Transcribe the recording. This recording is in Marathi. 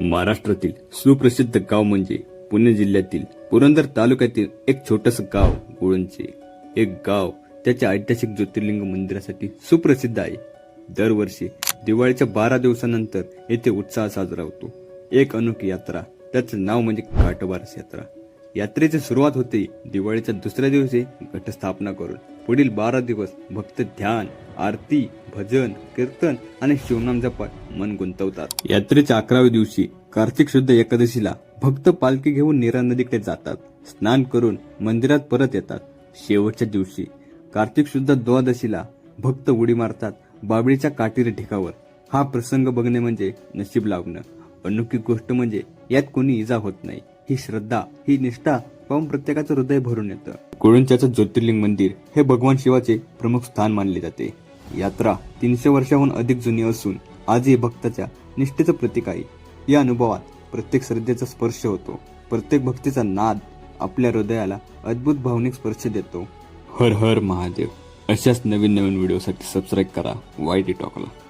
महाराष्ट्रातील सुप्रसिद्ध गाव म्हणजे पुणे जिल्ह्यातील पुरंदर तालुक्यातील एक छोटस गाव गुळंचे. एक गाव त्याच्या ऐतिहासिक ज्योतिर्लिंग मंदिरासाठी सुप्रसिद्ध आहे. दरवर्षी दिवाळीच्या बारा दिवसानंतर येथे उत्साह साजरा होतो. एक अनोखी यात्रा त्याचं नाव म्हणजे काटोबारस यात्रा. यात्रेची सुरुवात होते दिवाळीच्या दुसऱ्या दिवशी घटस्थापना करून. पुढील बारा दिवस भक्त ध्यान आरती भजन कीर्तन आणि शिवनाम जपात मन गुंतवतात. यात्रेच्या अकराव्या दिवशी कार्तिक शुद्ध एकादशीला भक्त पालखी घेऊन नीरा नदीकडे जातात. स्नान करून मंदिरात परत येतात. शेवटच्या दिवशी कार्तिक शुद्ध द्वादशीला भक्त उडी मारतात बाबळीच्या काटेरी ढिकावर हा प्रसंग बघणे म्हणजे नशीब लावणं. अनोखी गोष्ट म्हणजे यात कोणी इजा होत नाही. ही श्रद्धा ही निष्ठा पाहून प्रत्येकाचं हृदय भरून येतं. कोळंच्याचं ज्योतिर्लिंग मंदिर हे भगवान शिवाचे प्रमुख स्थान मानले जाते. यात्रा तीनशे वर्षाहून अधिक जुनी असून आजही भक्ताच्या निष्ठेचं प्रतीक आहे. या अनुभवात प्रत्येक श्रद्धेचा स्पर्श होतो. प्रत्येक भक्तीचा नाद आपल्या हृदयाला अद्भुत भावनिक स्पर्श देतो. हर हर महादेव. अशाच नवीन नवीन व्हिडिओसाठी सबस्क्राईब करा. वाईट टॉकला.